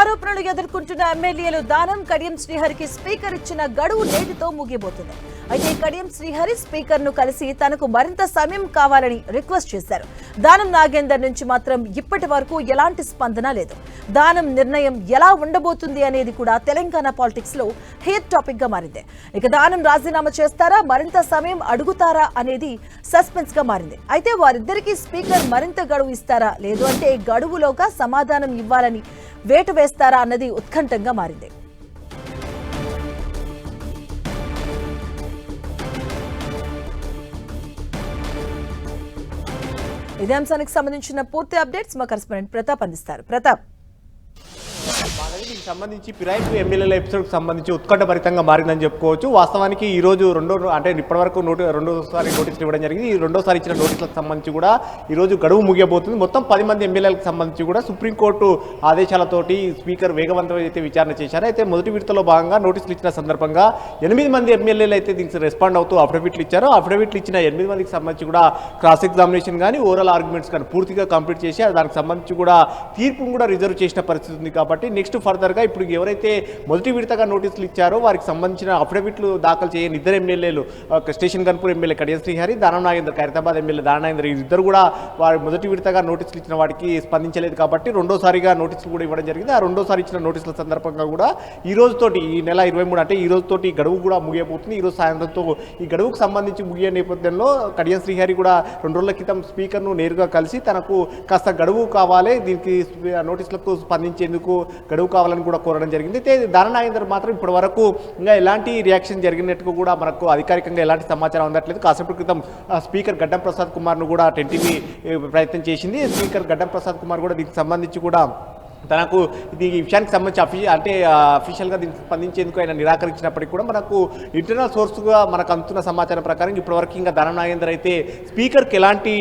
ఆరోపణలు ఎదుర్కొంటున్న ఎమ్మెల్యేలు దానం కడియం శ్రీహరికి స్పీకర్ ఇచ్చిన గడువు నేటితో ముగిపోతుంది అయితే కడియం శ్రీహరి స్పీకర్ను కలిసి తనకు మరింత సమయం కావాలని రిక్వెస్ట్ చేశారు. దానం నాగేందర్ నుంచి మాత్రం ఇప్పటి వరకు ఎలాంటి స్పందన లేదు. దానం నిర్ణయం ఎలా ఉండబోతుంది అనేది కూడా తెలంగాణ పాలిటిక్స్లో హీట్ టాపిక్గా మారింది. ఇక దానం రాజీనామా చేస్తారా? మరింత సమయం అడుగుతారా? అనేది సస్పెన్స్గా మారింది. అయితే వారిద్దరికీ స్పీకర్ మరింత గడువు ఇస్తారా? లేదు అంటే గడువులోగా సమాధానం ఇవ్వాలని వేటు వేస్తారా? అన్నది ఉత్కంఠంగా మారింది. ఇదే అంశానికి సంబంధించిన పూర్తి అప్డేట్స్ మా కరెస్పాండెంట్ ప్రతాప్ అందిస్తారు. ప్రతాప్. దీనికి సంబంధించి ఫిరాయింపు ఎమ్మెల్యేల ఎపిసోడ్కి సంబంధించి ఉత్కంఠభరితంగా మారిందని చెప్పుకోవచ్చు. వాస్తవానికి ఈ రోజు రెండో అంటే ఇప్పటివరకు నోటి రెండోసారి నోటీసులు ఇవ్వడం జరిగింది. ఈ రెండోసారి ఇచ్చిన నోటీసులకు సంబంధించి కూడా ఈ రోజు గడువు ముగియబోతుంది. మొత్తం పది మంది ఎమ్మెల్యేలకు సంబంధించి కూడా సుప్రీంకోర్టు ఆదేశాలతోటి స్పీకర్ వేగవంతమైన అయితే విచారణ చేశారు. అయితే మొదటి విడతలో భాగంగా నోటీసులు ఇచ్చిన సందర్భంగా ఎనిమిది మంది ఎమ్మెల్యేలు అయితే దీనికి రెస్పాండ్ అవుతూ అఫిడవిట్లు ఇచ్చారు. అఫిడవిట్లు ఇచ్చిన ఎనిమిది మందికి సంబంధించి కూడా క్రాస్ ఎగ్జామినేషన్ కానీ ఓరల్ ఆర్గ్యుమెంట్స్ కానీ పూర్తిగా కంప్లీట్ చేసి దానికి సంబంధించి కూడా తీర్పును కూడా రిజర్వ్ చేసిన పరిస్థితి ఉంది కాబట్టి నెక్స్ట్ ఫర్దర్గా ఇప్పుడు ఎవరైతే మొదటి విడతగా నోటీసులు ఇచ్చారో వారికి సంబంధించిన అఫిడవిట్లు దాఖలు చేయని ఇద్దరు ఎమ్మెల్యేలు station Ghanpur MLA Kadiyam Srihari Danam Nagender Khairatabad MLA దాన నాగేంద్ర ఇద్దరు కూడా వారి మొదటి విడతగా నోటీసులు ఇచ్చిన వాటికి స్పందించలేదు కాబట్టి రెండోసారిగా నోటీసులు కూడా ఇవ్వడం జరిగింది. ఆ రెండోసారి ఇచ్చిన నోటీసుల సందర్భంగా కూడా ఈ రోజుతోటి ఈ నెల ఇరవై మూడు అంటే ఈ రోజుతోటి గడువు కూడా ముగియబోతుంది. ఈరోజు సాయంత్రంతో ఈ గడువుకు సంబంధించి ముగియ నేపథ్యంలో కడియం శ్రీహరి కూడా రెండు రోజుల క్రితం స్పీకర్ను నేరుగా కలిసి తనకు కాస్త గడువు కావాలి దీనికి నోటీసులకు స్పందించేందుకు గడువు కావాలని కూడా కోరడం జరిగింది. అయితే దాన నాగేందర్ మాత్రం ఇప్పటి వరకు ఇంకా ఎలాంటి రియాక్షన్ జరిగినట్టు కూడా మనకు అధికారికంగా ఎలాంటి సమాచారం అందట్లేదు. కాసేపటి క్రితం స్పీకర్ గడ్డం ప్రసాద్ కుమార్ను కూడా టెన్టీవీ ప్రయత్నం చేసింది. స్పీకర్ గడ్డం ప్రసాద్ కుమార్ కూడా దీనికి సంబంధించి కూడా తనకు ఇది ఈ విషయానికి సంబంధించి అఫీ అంటే అఫీషియల్గా దీనికి స్పందించేందుకు ఆయన నిరాకరించినప్పటికీ కూడా మనకు ఇంటర్నల్ సోర్స్గా మనకు అందుతున్న సమాచారం ప్రకారం ఇప్పటివరకు ఇంకా ధన నాగేందర్ అయితే స్పీకర్కి ఎలాంటి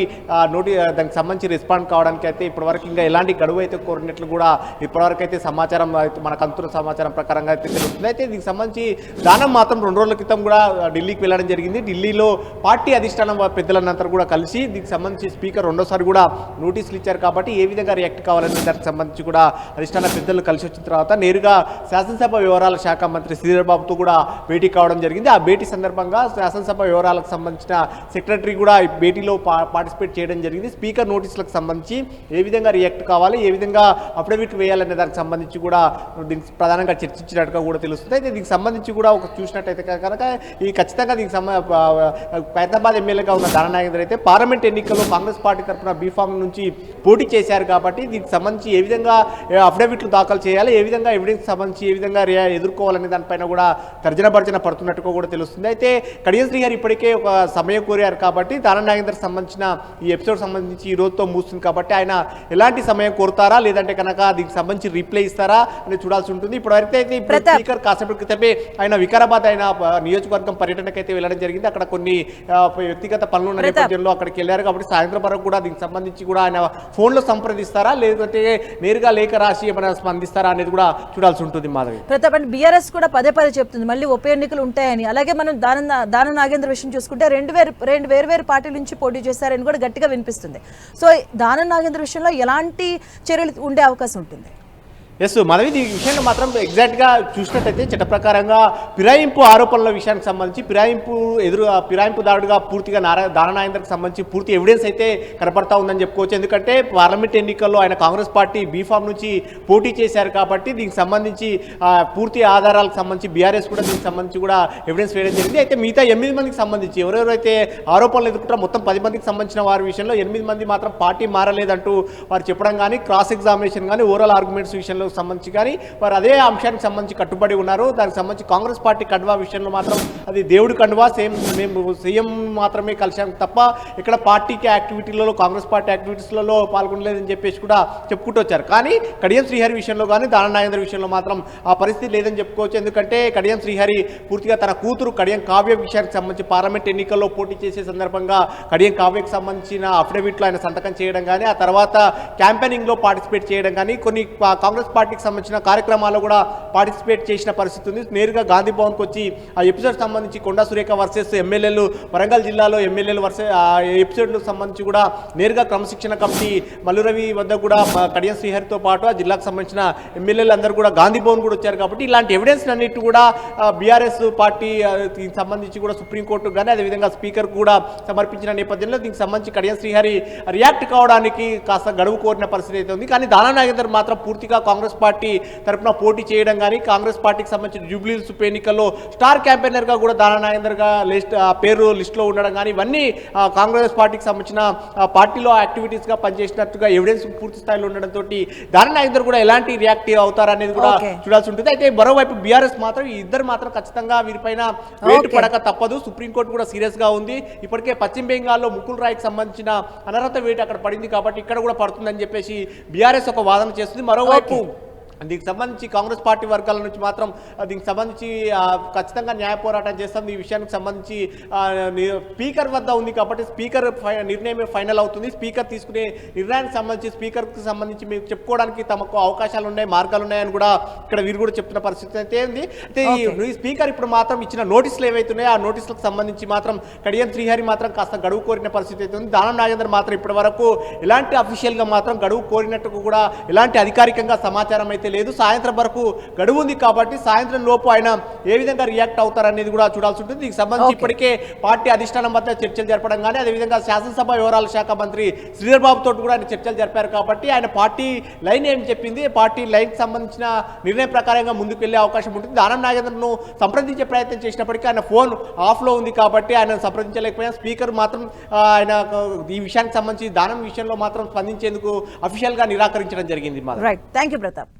నోటి దానికి సంబంధించి రెస్పాండ్ కావడానికి అయితే ఇప్పటివరకు ఇంకా ఎలాంటి గడువు అయితే కోరినట్లు కూడా ఇప్పటివరకు అయితే సమాచారం అయితే మనకు అందుతున్న సమాచారం ప్రకారంగా అయితే తెలుస్తుంది. అయితే దీనికి సంబంధించి దానం మాత్రం రెండు రోజుల క్రితం కూడా ఢిల్లీకి వెళ్ళడం జరిగింది. ఢిల్లీలో పార్టీ అధిష్టానం పెద్దలందరూ కూడా కలిసి దీనికి సంబంధించి స్పీకర్ రెండోసారి కూడా నోటీసులు ఇచ్చారు కాబట్టి ఏ విధంగా రియాక్ట్ కావాలనే దానికి సంబంధించి కూడా అధిష్టాన పెద్దలు కలిసి వచ్చిన తర్వాత నేరుగా శాసనసభ వివరాల శాఖ మంత్రి శ్రీధర్బాబుతో కూడా భేటీ కావడం జరిగింది. ఆ భేటీ సందర్భంగా శాసనసభ వివరాలకు సంబంధించిన సెక్రటరీ కూడా ఈ భేటీలో పా- పార్టిసిపేట్ చేయడం జరిగింది. స్పీకర్ నోటీసులకు సంబంధించి ఏ విధంగా రియాక్ట్ కావాలి ఏ విధంగా అఫిడవిట్ వేయాలనే దానికి సంబంధించి కూడా దీనికి ప్రధానంగా చర్చించినట్టుగా కూడా తెలుస్తుంది. అయితే దీనికి సంబంధించి కూడా ఒక చూసినట్టయితే కనుక ఈ ఖచ్చితంగా దీనికి సంబ ఎమ్మెల్యేగా ఉన్న దాన అయితే పార్లమెంట్ ఎన్నికల్లో కాంగ్రెస్ పార్టీ తరఫున బీఫామ్ నుంచి పోటీ చేశారు కాబట్టి దీనికి సంబంధించి ఏ విధంగా అఫిడవిట్లు దాఖలు చేయాలి ఏ విధంగా ఎవిడెన్స్ సంబంధించి ఏ విధంగా ఎదుర్కోవాలనే దానిపైన కూడా తర్జన భర్జన పడుతున్నట్టుగా కూడా తెలుస్తుంది. అయితే కడియం శ్రీ గారు ఇప్పటికే ఒక సమయం కోరారు కాబట్టి దాన నాగేందర్ సంబంధించిన ఈ ఎపిసోడ్ సంబంధించి ఈ రోజుతో మూస్తుంది కాబట్టి ఆయన ఎలాంటి సమయం కోరుతారా? లేదంటే కనుక దీనికి సంబంధించి రిప్లై ఇస్తారా? అని చూడాల్సి ఉంటుంది. ఇప్పుడు అయితే. స్పీకర్ కాసేపటి క్రితమే ఆయన వికారాబాద్ ఆయన నియోజకవర్గం పర్యటనకు అయితే వెళ్ళడం జరిగింది. అక్కడ కొన్ని వ్యక్తిగత పనులు ఉన్న. నేపథ్యంలో అక్కడికి వెళ్ళారు కాబట్టి సాయంత్రం వరకు కూడా దీనికి సంబంధించి కూడా ఆయన ఫోన్లో సంప్రదిస్తారా? లేదంటే నేరుగా ప్రణాళిక రాసి ఏమైనా స్పందిస్తారా అనేది కూడా చూడాల్సి ఉంటుంది మాధవి. ప్రతాప్ అండ్ బీఆర్ఎస్ కూడా పదే పదే చెప్తుంది మళ్ళీ ఉప ఎన్నికలు ఉంటాయని. అలాగే మనం దాన దాన నాగేంద్ర విషయం చూసుకుంటే రెండు వేరు రెండు వేరు వేరు పార్టీల నుంచి పోటీ చేశారని కూడా గట్టిగా వినిపిస్తుంది. సో దాన నాగేంద్ర విషయంలో ఎలాంటి చర్యలు ఉండే అవకాశం ఉంటుంది? ఎస్ మనవి ఈ విషయంలో మాత్రం ఎగ్జాక్ట్గా చూసినట్టయితే చట్ట ప్రకారంగా ఫిరాయింపు ఆరోపణల విషయానికి సంబంధించి ఫిరాయింపు ఎదురు ఫిరాయింపుదారుడుగా పూర్తిగా నారా దాననాయందర్కి సంబంధించి పూర్తి ఎవిడెన్స్ అయితే కనపడతా ఉందని చెప్పుకోవచ్చు. ఎందుకంటే పార్లమెంట్ ఎన్నికల్లో ఆయన కాంగ్రెస్ పార్టీ బీఫామ్ నుంచి పోటీ చేశారు కాబట్టి దీనికి సంబంధించి పూర్తి ఆధారాలకు సంబంధించి బీఆర్ఎస్ కూడా దీనికి సంబంధించి కూడా ఎవిడెన్స్ వేయడం జరిగింది. అయితే మిగతా ఎనిమిది మందికి సంబంధించి ఎవరెవరైతే ఆరోపణలు ఎదుర్కొంటారో మొత్తం పది మందికి సంబంధించిన వారి విషయంలో ఎనిమిది మంది మాత్రం పార్టీ మారలేదంటూ వారు చెప్పడం కానీ క్రాస్ ఎగ్జామినేషన్ కానీ ఓవరాల్ ఆర్గ్యుమెంట్స్ విషయంలో సంబంధించి కానీ వారు అదే అంశానికి సంబంధించి కట్టుబడి ఉన్నారు. దానికి సంబంధించి కాంగ్రెస్ పార్టీ కండువా విషయంలో మాత్రం అది దేవుడు కండువా సేమ్ మేము సీఎం మాత్రమే కలిసాం తప్ప ఇక్కడ పార్టీకి యాక్టివిటీలలో కాంగ్రెస్ పార్టీ యాక్టివిటీస్లలో పాల్గొనలేదని చెప్పేసి కూడా చెప్పుకుంటూ వచ్చారు. కానీ కడియం శ్రీహరి విషయంలో కానీ దాన నాగేంద్ర విషయంలో మాత్రం ఆ పరిస్థితి లేదని చెప్పుకోవచ్చు. ఎందుకంటే కడియం శ్రీహరి పూర్తిగా తన కూతురు కడియం కావ్య విషయానికి సంబంధించి పార్లమెంట్ ఎన్నికల్లో పోటీ చేసే సందర్భంగా కడియం కావ్యకు సంబంధించిన అఫిడవిట్లో ఆయన సంతకం చేయడం కానీ ఆ తర్వాత క్యాంపెయినింగ్లో పార్టిసిపేట్ చేయడం కానీ కొన్ని కాంగ్రెస్ పార్టీకి సంబంధించిన కార్యక్రమాల్లో కూడా పార్టిసిపేట్ చేసిన పరిస్థితి ఉంది. నేరుగా గాంధీ భవన్కి వచ్చి ఆ ఎపిసోడ్ సంబంధించి కొండా సురేఖ వర్సెస్ ఎమ్మెల్యేలు వరంగల్ జిల్లాలో ఎమ్మెల్యేలు వర్సెస్ ఆ ఎపిసోడ్లకు సంబంధించి కూడా నేరుగా క్రమశిక్షణ కమిటీ మల్లురవి వద్ద కూడా కడియం శ్రీహరితో పాటు ఆ జిల్లాకు సంబంధించిన ఎమ్మెల్యేలు అందరూ కూడా గాంధీ భవన్ కూడా వచ్చారు కాబట్టి ఇలాంటి ఎవిడెన్స్ అన్నిటి కూడా బీఆర్ఎస్ పార్టీ దీనికి సంబంధించి కూడా సుప్రీంకోర్టు కానీ అదేవిధంగా స్పీకర్ కూడా సమర్పించిన నేపథ్యంలో దీనికి సంబంధించి కడియం శ్రీహరి రియాక్ట్ కావడానికి కాస్త గడువు కోరిన పరిస్థితి అయితే ఉంది. కానీ దానా నాగేందర్ మాత్రం పూర్తిగా కాంగ్రెస్ పార్టీ తరపున పోటీ చేయడం కానీ కాంగ్రెస్ పార్టీకి సంబంధించిన జూబ్లీస్ ఉప ఎన్నికల్లో స్టార్ క్యాంపెయినర్గా కూడా దానా నాగేందర్గా లిస్ట్ పేరు లిస్టులో ఉండడం కానీ ఇవన్నీ కాంగ్రెస్ పార్టీకి సంబంధించిన పార్టీలో యాక్టివిటీస్గా పనిచేసినట్టుగా ఎవిడెన్స్ పూర్తి స్థాయిలో ఉండడంతో దానా నాగేందర్ కూడా ఎలాంటి రియాక్ట్ అవుతారనేది కూడా. చూడాల్సి ఉంటుంది. అయితే మరోవైపు బీఆర్ఎస్ మాత్రం ఈ ఇద్దరు మాత్రం ఖచ్చితంగా వీరిపైన వేటు. పడక తప్పదు. సుప్రీంకోర్టు కూడా సీరియస్గా ఉంది. ఇప్పటికే పశ్చిమ బెంగాల్లో ముకుల్ రాయ్కి సంబంధించిన అనర్హత వేటు అక్కడ పడింది కాబట్టి ఇక్కడ కూడా పడుతుందని చెప్పేసి బీఆర్ఎస్ ఒక వాదన చేస్తుంది. మరోవైపు దీనికి సంబంధించి కాంగ్రెస్ పార్టీ వర్గాల నుంచి మాత్రం దీనికి సంబంధించి ఖచ్చితంగా న్యాయ పోరాటం చేస్తాం ఈ విషయానికి సంబంధించి స్పీకర్ వద్ద ఉంది కాబట్టి స్పీకర్ నిర్ణయమే ఫైనల్ అవుతుంది. స్పీకర్ తీసుకునే నిర్ణయానికి సంబంధించి స్పీకర్కి సంబంధించి మీకు చెప్పుకోవడానికి తమకు అవకాశాలు ఉన్నాయి మార్గాలు ఉన్నాయని కూడా ఇక్కడ వీరు కూడా చెప్తున్న పరిస్థితి అయితే ఉంది అయితే ఈ ఈ స్పీకర్ ఇప్పుడు మాత్రం ఇచ్చిన నోటీసులు ఏవైతున్నాయో ఆ నోటీసులకు సంబంధించి మాత్రం కడియం శ్రీహరి మాత్రం కాస్త గడువు కోరిన పరిస్థితి అయితే ఉంది. దానం నాగేందర్ మాత్రం ఇప్పటి వరకు ఎలాంటి అఫీషియల్గా మాత్రం గడువు కోరినట్టు కూడా ఎలాంటి అధికారికంగా సమాచారం అయితే లేదు సాయంత్రం వరకు గడువు ఉంది కాబట్టి సాయంత్రం లోపు ఆయన ఏ విధంగా రియాక్ట్ అవుతారనేది కూడా చూడాల్సి ఉంటుంది. దీనికి సంబంధించి. ఇప్పటికే పార్టీ అధిష్టానం వద్ద చర్చలు జరపడం కానీ అదేవిధంగా శాసనసభ వ్యవహారాల శాఖ మంత్రి శ్రీధర్ బాబు తోటి కూడా ఆయన చర్చలు జరిపారు కాబట్టి ఆయన పార్టీ లైన్ ఏం చెప్పింది? పార్టీ లైన్ సంబంధించిన నిర్ణయం ప్రకారంగా ముందుకు వెళ్ళే అవకాశం ఉంటుంది. దానం నాగేంద్రను సంప్రదించే ప్రయత్నం చేసినప్పటికీ ఆయన ఫోన్ ఆఫ్లో ఉంది కాబట్టి ఆయన సంప్రదించలేకపోయినా స్పీకర్ మాత్రం ఆయన ఈ విషయానికి సంబంధించి దానం విషయంలో మాత్రం స్పందించేందుకు అఫీషియల్గా నిరాకరించడం జరిగింది రైట్ థ్యాంక్ యూ ప్రతాప్